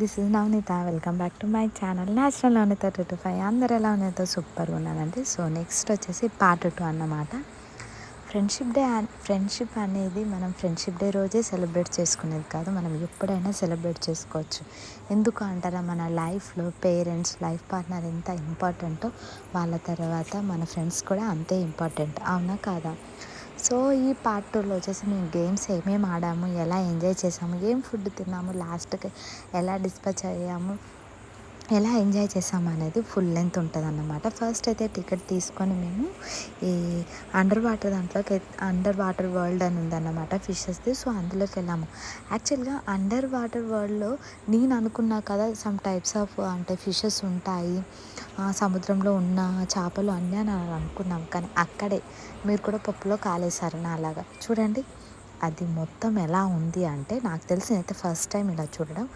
This is Navaneetha. Welcome back to my channel. Natural Navaneetha two to five. అందరు ఎలా ఉన్నాయో సూపర్గా ఉన్నానండి సో నెక్స్ట్ వచ్చేసి పార్ట్ టూ అన్నమాట. ఫ్రెండ్షిప్ డే ఫ్రెండ్షిప్ అనేది మనం ఫ్రెండ్షిప్ డే రోజే సెలబ్రేట్ చేసుకునేది కాదు. మనం ఎప్పుడైనా సెలబ్రేట్ చేసుకోవచ్చు. ఎందుకు అంటారా? మన లైఫ్లో పేరెంట్స్ లైఫ్ పార్ట్నర్ ఎంత ఇంపార్టెంటో వాళ్ళ తర్వాత మన ఫ్రెండ్స్ కూడా అంతే ఇంపార్టెంట్. అవునా కాదా? సో ఈ పార్ట్ టూలో వచ్చేసి మేము గేమ్స్ ఏమేమి ఆడాము ఎలా ఎంజాయ్ చేసాము ఏం ఫుడ్ తిన్నాము లాస్ట్కి ఎలా డిస్పచ్ అయ్యాము ఎలా ఎంజాయ్ చేసాము అనేది ఫుల్ లెంత్ ఉంటుంది అన్నమాట ఫస్ట్ అయితే టికెట్ తీసుకొని మేము ఈ అండర్ వాటర్ దాంట్లోకి అండర్ వాటర్ వరల్డ్ అని ఉందన్నమాట ఫిషెస్ది. సో అందులోకి వెళ్ళాము. యాక్చువల్గా అండర్ వాటర్ వరల్డ్లో నేను అనుకున్నా కదా సమ్ టైప్స్ ఆఫ్ అంటే ఫిషెస్ ఉంటాయి సముద్రంలో ఉన్న చేపలు అన్నీ అని అనుకున్నాం. కానీ అక్కడే మీరు కూడా పప్పులో కాలేశారు నా అలాగా చూడండి. అది మొత్తం ఎలా ఉంది అంటే నాకు తెలిసి అయితే ఫస్ట్ టైం ఇలా చూడడం.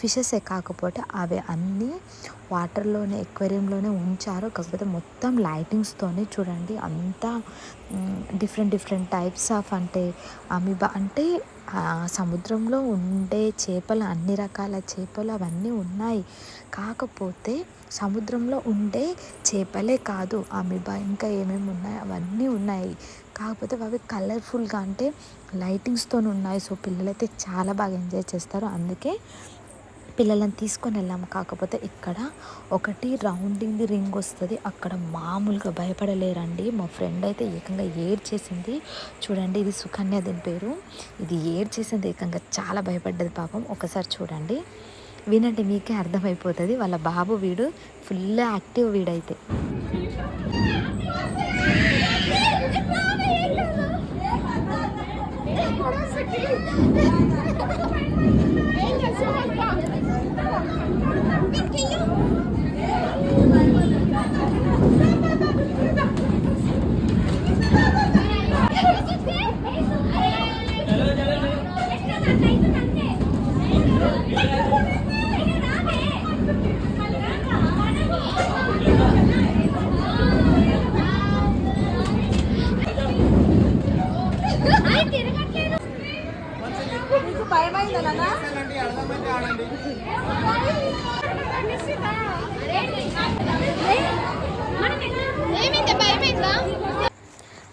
ఫిషెసే కాకపోతే అవి అన్నీ వాటర్లోనే ఎక్వేరియంలోనే ఉంచారు. కాకపోతే మొత్తం లైటింగ్స్తోనే చూడండి. అంతా డిఫరెంట్ డిఫరెంట్ టైప్స్ ఆఫ్ అంటే అమిబా అంటే సముద్రంలో ఉండే చేపలు అన్ని రకాల చేపలు అవన్నీ ఉన్నాయి. కాకపోతే సముద్రంలో ఉండే చేపలే కాదు అమిబా ఇంకా ఏమేమి ఉన్నాయి? అవన్నీ ఉన్నాయి. కాకపోతే అవి కలర్ఫుల్గా అంటే లైటింగ్స్తో ఉన్నాయి. సో పిల్లలైతే చాలా బాగా ఎంజాయ్ చేస్తారు. అందుకే పిల్లలను తీసుకొని వెళ్ళాము. కాకపోతే ఇక్కడ ఒకటి రౌండింగ్ రింగ్ వస్తుంది. అక్కడ మామూలుగా భయపడలేరండి. మా ఫ్రెండ్ అయితే ఏకంగా ఏడ్ చేసింది. చూడండి ఇది సుకన్య దీని పేరు. ఇది ఏడ్ చేసింది ఏకంగా చాలా భయపడ్డది పాపం. ఒకసారి చూడండి. వినండి మీకే అర్థమైపోతుంది. వాళ్ళ బాబు వీడు ఫుల్ యాక్టివ్ వీడైతే. Thank you.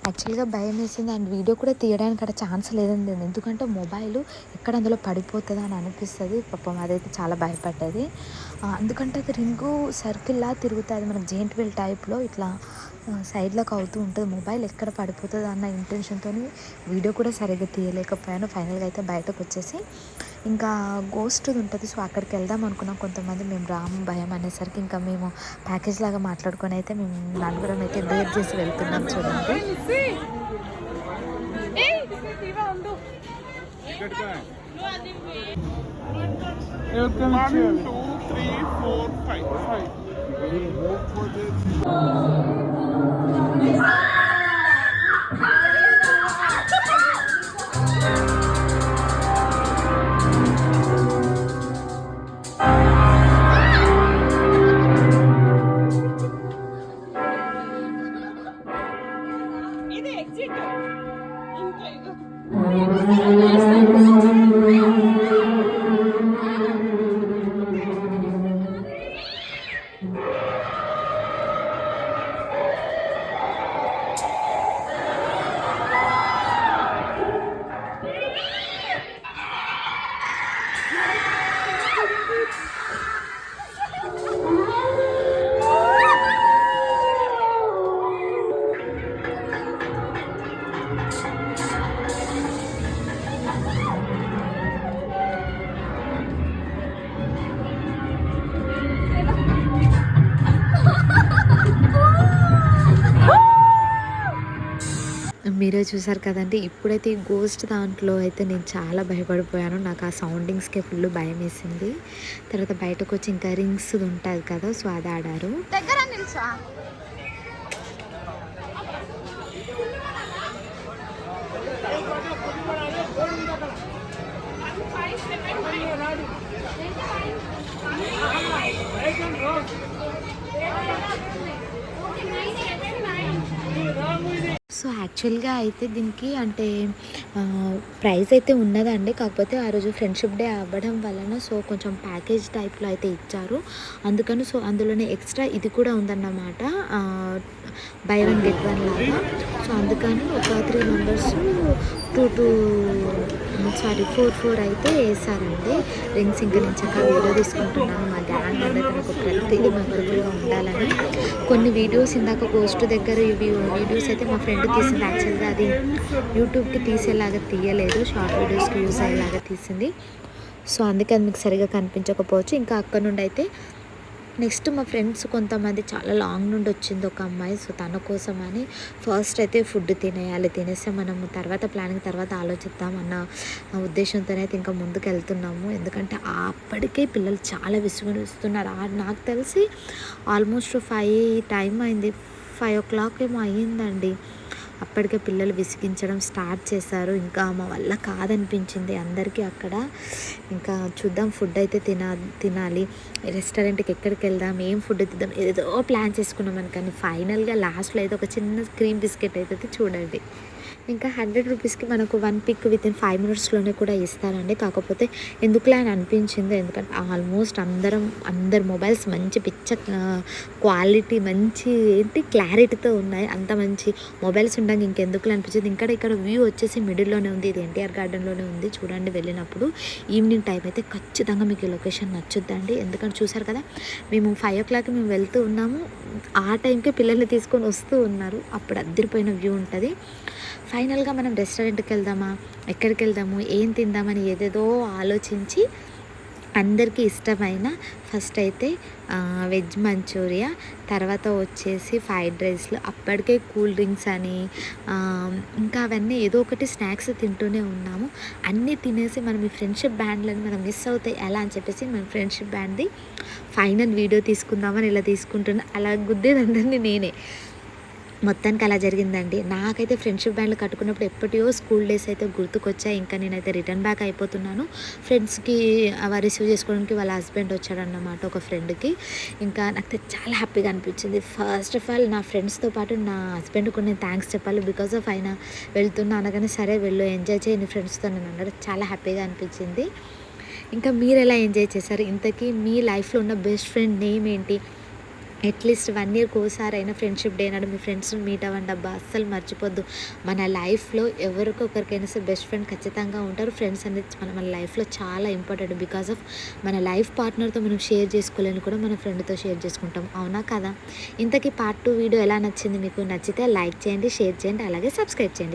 యాక్చువల్గా భయం వేసింది. అండ్ వీడియో కూడా తీయడానికి అక్కడ ఛాన్స్ లేదండి. ఎందుకంటే మొబైల్ ఎక్కడ అందులో పడిపోతుందా అని అనిపిస్తుంది. పాపం అదైతే చాలా భయపడ్డది. ఎందుకంటే అది రింగు సర్కిల్లా తిరుగుతుంది. మనకు జెయింట్ వీల్ టైప్లో ఇట్లా సైడ్లోకి అవుతూ ఉంటుంది. మొబైల్ ఎక్కడ పడిపోతుంది అన్న ఇంటెన్షన్తో వీడియో కూడా సరిగ్గా తీయలేకపోయాను. ఫైనల్గా అయితే బయటకు వచ్చేసి ఇంకా గోస్ట్ ఉంటుంది సో అక్కడికి వెళ్దాం అనుకున్నాం కొంతమంది మేము రాము భయం అనేసరికి ఇంకా మేము ప్యాకేజ్ లాగా మాట్లాడుకొని అయితే మేము నలుగురం అయితే డేర్ చేసి వెళ్తున్నాం చూడండి One, two, three, four, five. Five. మీరే చూసారు కదండి. ఇప్పుడైతే ఈ గోస్ట్ దాంట్లో అయితే నేను చాలా భయపడిపోయాను. నాకు ఆ సౌండింగ్స్కే ఫుల్ భయం వేసింది. తర్వాత బయటకు వచ్చి ఇంకా రింగ్స్ ఉంటుంది కదా సో అది ఆడారు. దగ్గర నిల్చా. సో యాక్చువల్గా అయితే దీనికి అంటే ప్రైస్ అయితే ఉన్నదండి. కాకపోతే ఆ రోజు ఫ్రెండ్షిప్ డే అవ్వడం వలన సో కొంచెం ప్యాకేజ్ టైప్లో అయితే ఇచ్చారు. అందుకని సో అందులోనే ఎక్స్ట్రా ఇది కూడా ఉందన్నమాట. బై వన్ గెట్ వన్ లాగా. సో అందుకని ఒక three members two two sorry four four అయితే వేసారండి రింగ్స్ ఇంకా నేను చక్కగా వీడియో తీసుకుంటున్నాను. మా గ్యాంగ్ అందరూ తనకు ప్రతిదీ మెమరబుల్గా ఉండాలని. కొన్ని వీడియోస్ ఇందాక పోస్ట్ దగ్గర ఇవి వీడియోస్ అయితే మా ఫ్రెండ్ తీసింది. యాక్చువల్గా అది యూట్యూబ్కి తీసేలాగా తీయలేదు. షార్ట్ వీడియోస్కి యూజ్ అయ్యేలాగా తీసింది. సో అందుకే అది మీకు సరిగా కనిపించకపోవచ్చు. ఇంకా అక్కడ నుండి అయితే నెక్స్ట్ మా ఫ్రెండ్స్ కొంతమంది చాలా లాంగ్ నుండి వచ్చింది ఒక అమ్మాయి. సో తన కోసం అని ఫస్ట్ అయితే ఫుడ్ తినేయాలి తినేస్తే మనము తర్వాత ప్లానింగ్ తర్వాత ఆలోచిద్దాం అన్న ఉద్దేశంతోనే అయితే ఇంకా ముందుకు వెళ్తున్నాము ఎందుకంటే అప్పటికే పిల్లలు చాలా విసుగునిస్తున్నారు. ఆ- నాకు తెలిసి ఆల్మోస్ట్ ఫైవ్ టైం అయింది. ఫైవ్ ఓ క్లాక్ ఏమో అయ్యిందండి. అప్పటికే పిల్లలు విసిగించడం స్టార్ట్ చేశారు. ఇంకా మా వల్ల కాదనిపించింది అందరికీ అక్కడ. ఇంకా చూద్దాం ఫుడ్ అయితే తినా తినాలి. రెస్టారెంట్కి ఎక్కడికి వెళ్దాం ఏం ఫుడ్ తిద్దాం ఏదో ప్లాన్ చేసుకున్నాం అని కానీ ఫైనల్గా లాస్ట్లో అయితే ఒక చిన్న క్రీమ్ బిస్కెట్ అయితే చూడండి. ఇంకా హండ్రెడ్ రూపీస్కి మనకు one pick with in five మినిట్స్లోనే కూడా ఇస్తారండి. కాకపోతే ఎందుకులే అని అనిపించింది. ఎందుకంటే ఆల్మోస్ట్ అందరం అందరు మొబైల్స్ మంచి పిచ్చ క్వాలిటీ మంచి ఏంటి క్లారిటీతో ఉన్నాయి. అంత మంచి మొబైల్స్ ఉండగా ఇంకెందుకులే అనిపించింది. ఇంకా ఇక్కడ వ్యూ వచ్చేసి మిడిల్లోనే ఉంది. ఇది ఎన్టీఆర్ గార్డెన్లోనే ఉంది. చూడండి వెళ్ళినప్పుడు ఈవినింగ్ టైం అయితే ఖచ్చితంగా మీకు ఈ లొకేషన్ నచ్చుద్దండి. ఎందుకంటే చూసారు కదా మేము ఫైవ్ ఓ క్లాక్ మేము వెళ్తూ ఉన్నాము. ఆ టైంకే పిల్లల్ని తీసుకొని వస్తూ ఉన్నారు. అప్పుడు అద్దరిపోయిన వ్యూ ఉంటుంది. ఫైనల్గా మనం రెస్టారెంట్కి వెళ్దామా? ఎక్కడికి వెళ్దాము ఏం తిందామని ఏదేదో ఆలోచించి అందరికీ ఇష్టమైన ఫస్ట్ అయితే వెజ్ మంచూరియా తర్వాత వచ్చేసి ఫ్రైడ్ రైస్లు అప్పటికే కూల్ డ్రింక్స్ అని ఇంకా అవన్నీ ఏదో ఒకటి స్నాక్స్ తింటూనే ఉన్నాము. అన్నీ తినేసి మనం ఈ ఫ్రెండ్షిప్ బ్యాండ్లని మనం మిస్ అవుతాయి ఎలా అని చెప్పేసి మన ఫ్రెండ్షిప్ బ్యాండ్ది ఫైనల్ వీడియో తీసుకుందామని ఇలా తీసుకుంటున్నా. అలా గుద్దేది నేనే. మొత్తానికి అలా జరిగిందండి. నాకైతే ఫ్రెండ్షిప్ బ్యాండ్లు కట్టుకున్నప్పుడు ఎప్పటియో స్కూల్ డేస్ అయితే గుర్తుకొచ్చాయి ఇంకా నేనైతే రిటర్న్ బ్యాక్ అయిపోతున్నాను. ఫ్రెండ్స్కి అవి రిసీవ్ చేసుకోవడానికి వాళ్ళ హస్బెండ్ వచ్చాడన్నమాట ఒక ఫ్రెండ్కి. ఇంకా నాకు చాలా హ్యాపీగా అనిపించింది. ఫస్ట్ ఆఫ్ ఆల్ నా ఫ్రెండ్స్తో పాటు నా హస్బెండ్కి నేను థ్యాంక్స్ చెప్పాలి. బికాస్ ఆఫ్ ఆయన వెళ్తున్నా అనగానే సరే వెళ్ళు ఎంజాయ్ చేయండి ఫ్రెండ్స్తో నేను అన్నాడు చాలా హ్యాపీగా అనిపించింది. ఇంకా మీరు ఎలా ఎంజాయ్ చేశారు? ఇంతకీ మీ లైఫ్లో ఉన్న బెస్ట్ ఫ్రెండ్ నేమ్ ఏంటి? అట్లీస్ట్ వన్ ఇయర్కి ఒకసారి అయినా ఫ్రెండ్షిప్ డే నాడు మీ ఫ్రెండ్స్ని మీట్ అవ్వండి. అబ్బా అస్సలు మర్చిపోద్దు. మన లైఫ్లో ఎవరికొకరికైనా సరే బెస్ట్ ఫ్రెండ్ ఖచ్చితంగా ఉంటారు. ఫ్రెండ్స్ అనేది మన మన లైఫ్లో చాలా ఇంపార్టెంట్ బికాస్ ఆఫ్ మన లైఫ్ పార్ట్నర్తో మనం షేర్ చేసుకోలేని కూడా మన ఫ్రెండ్తో షేర్ చేసుకుంటాం. అవునా కదా? ఇంతకీ పార్ట్ టూ వీడియో ఎలా నచ్చింది మీకు? నచ్చితే లైక్ చేయండి షేర్ చేయండి అలాగే సబ్స్క్రైబ్ చేయండి.